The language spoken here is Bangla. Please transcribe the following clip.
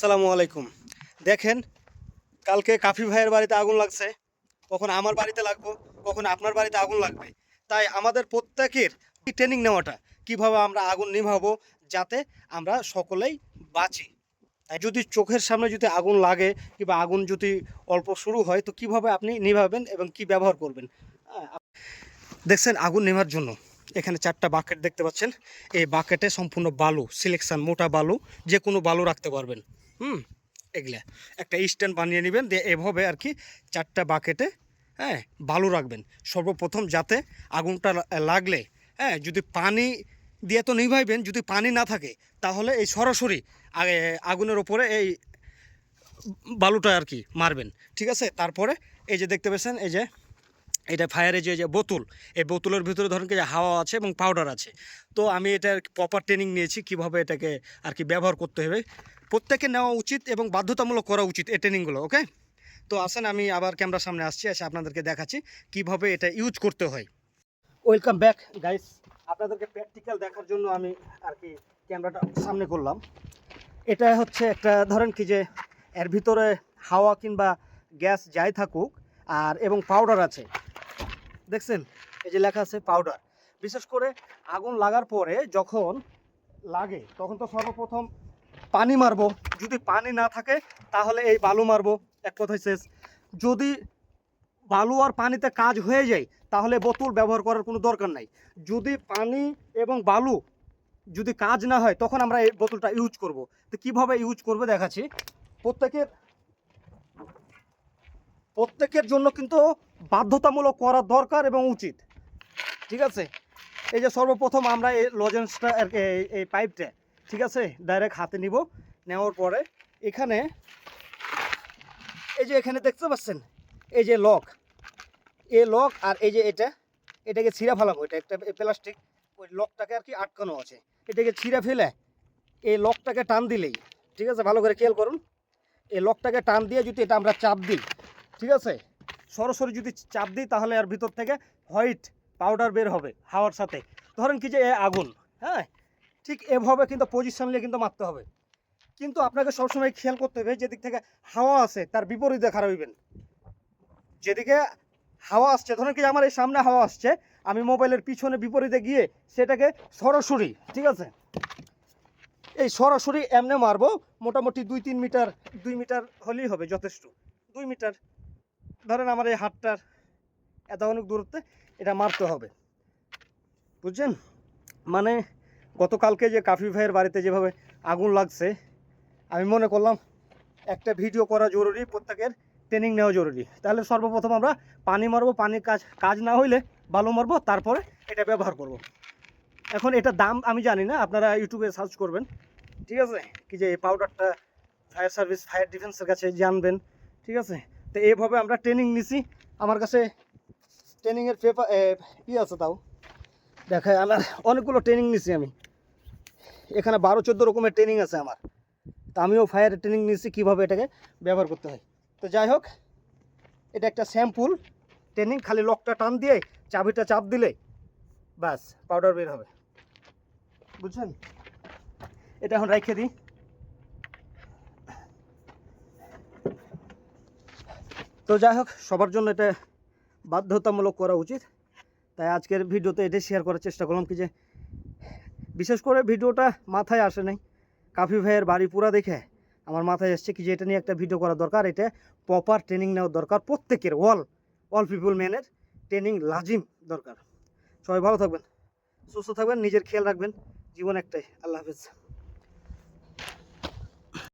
আসসালামু আলাইকুম। দেখেন, কালকে কাফি ভাইয়ের বাড়িতে আগুন লাগছে। কখন আমার বাড়িতে লাগবো, কখন আপনার বাড়িতে আগুন লাগবে। তাই আমাদের প্রত্যেকের ট্রেনিং নেওয়াটা, কীভাবে আমরা আগুন নিভাবো যাতে আমরা সকলেই বাঁচি। তাই যদি চোখের সামনে যদি আগুন লাগে, কিংবা আগুন যদি অল্প শুরু হয়, তো কীভাবে আপনি নিভাবেন এবং কি ব্যবহার করবেন? দেখছেন, আগুন নেভার জন্য এখানে চারটা বাকেট দেখতে পাচ্ছেন। এই বাকেটে সম্পূর্ণ বালু সিলেকশন মোটা বালু যে কোনো বালু রাখতে পারবেন। হুম, এগুলা। একটা স্ট্যান্ড বানিয়ে নেবেন, দিয়ে এভাবে আর কি চারটা বাকেটে হ্যাঁ বালু রাখবেন। সর্বপ্রথম যাতে আগুনটা লাগলে হ্যাঁ যদি পানি দিয়ে তো নিভাইবেন, যদি পানি না থাকে, তাহলে এই সরাসরি আগুনের ওপরে এই বালুটা আর কি মারবেন। ঠিক আছে? তারপরে এই যে দেখতে পেয়েছেন এই যে এটা ফায়ারে যে বোতল, এই বোতলের ভিতরে ধরেন কি হাওয়া আছে এবং পাউডার আছে। তো আমি এটার প্রপার ট্রেনিং নিয়েছি কীভাবে এটাকে আর কি ব্যবহার করতে হবে। প্রত্যেকে নেওয়া উচিত এবং বাধ্যতামূলক করা উচিত এই ট্রেনিংগুলো ওকে তো আসেন, আমি আবার ক্যামেরার সামনে আসছি, এসে আপনাদেরকে দেখাচ্ছি কীভাবে এটা ইউজ করতে হয়। ওয়েলকাম ব্যাক গাইস আপনাদেরকে প্র্যাকটিক্যাল দেখার জন্য আমি আর কি ক্যামেরাটা সামনে করলাম। এটা হচ্ছে একটা, ধরেন কি যে, এর ভিতরে হাওয়া কিংবা গ্যাস যাই থাকুক, আর এবং পাউডার আছে। দেখছেন? এই যে লেখা আছে পাউডার বিশেষ করে আগুন লাগার পরে যখন লাগে, তখন তো সর্বপ্রথম পানি মারবো। যদি পানি না থাকে, তাহলে এই বালু মারবো। এক কথায় শেষ। যদি বালু আর পানিতে কাজ হয়ে যায়, তাহলে বোতল ব্যবহার করার কোনো দরকার নাই। যদি পানি এবং বালু যদি কাজ না হয়, তখন আমরা এই বোতলটা ইউজ করব। তো কীভাবে ইউজ করবে দেখাচ্ছি। প্রত্যেকের প্রত্যেকের জন্য কিন্তু বাধ্যতামূলক করা দরকার এবং উচিত। ঠিক আছে? এই যে সর্বপ্রথম আমরা এই লজেন্সটা, আর এই পাইপটা, ঠিক আছে? ডাইরেক্ট হাতে নিব, নেওয়ার পরে এখানে এই যে এখানে দেখতে পাচ্ছেন? এই যে লক, এই লক আর এই যে এটা, এটাকে ছিঁড়া ফেলাবো এটা একটা প্লাস্টিক, ওই লকটাকে আর কি আটকানো আছে। এটাকে ছিঁড়া ফেলে এই লকটাকে টান দিলেই, ঠিক আছে? ভালো করে খেয়াল করুন। এই লকটাকে টান দিয়ে যদি এটা আমরা চাপ দিই ঠিক আছে? সরাসরি যদি চাপ দিই তাহলে আর ভিতর থেকে হোয়াইট পাউডার বের হবে হাওয়ার সাথে। ধরেন কি যে এ আগুন হ্যাঁ? ঠিক এভাবে কিন্তু পজিশন নিয়ে কিন্তু মারতে হবে। কিন্তু আপনাকে সবসময় খেয়াল করতে হবে যেদিক থেকে হাওয়া আছে তার বিপরীতে খারাপ হইবেন। যেদিকে হাওয়া আসছে, ধরেন কি আমার এই সামনে হাওয়া আসছে, আমি মোবাইলের পিছনে বিপরীতে গিয়ে সেটাকে সরাসরি, ঠিক আছে? এই সরাসরি এমনে মারবো, মোটামুটি দুই তিন মিটার, দুই মিটার হলেই হবে যথেষ্ট। দুই মিটার ধরেন আমার এই হাতটার এত অনেক দূরত্বে এটা মারতে হবে। বুঝছেন? মানে গতকালকে যে কাফি ভাইয়ের বাড়িতে যেভাবে আগুন লাগছে, আমি মনে করলাম একটা ভিডিও করা জরুরি, প্রত্যেকের ট্রেনিং নেওয়া জরুরি। তাহলে সর্বপ্রথম আমরা পানি মারবো, পানির কাজ কাজ না হইলে বালু মারবো, তারপরে এটা ব্যবহার করব। এখন এটা দাম আমি জানি না, আপনারা ইউটিউবে সার্চ করবেন, ঠিক আছে? কি যে এই পাউডারটা ফায়ার সার্ভিস ফায়ার ডিফেন্সের কাছে জানবেন, ঠিক আছে? তো এইভাবে আমরা ট্রেনিং নিছি। আমার কাছে ট্রেনিংয়ের পেপার ই আছে তাও। দেখায় আমার অনেকগুলো ট্রেনিং নিছি আমি। এখানে বারো, চোদ্দ রকমের ট্রেনিং আছে আমার। তো আমিও ফায়ার ট্রেনিং নিছি, কীভাবে এটাকে ব্যবহার করতে হয়। তো যাই হোক, এটা একটা স্যাম্পুল ট্রেনিং খালি লকটা টান দিয়ে চাবিটা চাপ দিলে বাস পাউডার বের হবে। বুঝছেন? এটা এখন রেখে দিই। তো যাই হোক, সবার জন্য এটা বাধ্যতামূলক করা উচিত। তাই আজকের ভিডিওতে এটাই শেয়ার করার চেষ্টা করলাম কি যে, বিশেষ করে ভিডিওটা মাথায় আসে নাই। কাফি ভাইয়ের বাড়ি পুরা দেখে আমার মাথায় এসছে কি যে এটা নিয়ে একটা ভিডিও করা দরকার, এটা প্রপার ট্রেনিং নেওয়ার দরকার, প্রত্যেকের অল অল পিপুল ম্যানের ট্রেনিং লাজিম দরকার। সবাই ভালো থাকবেন, সুস্থ থাকবেন, নিজের খেয়াল রাখবেন। জীবন একটাই, আল্লাহ হাফিজ।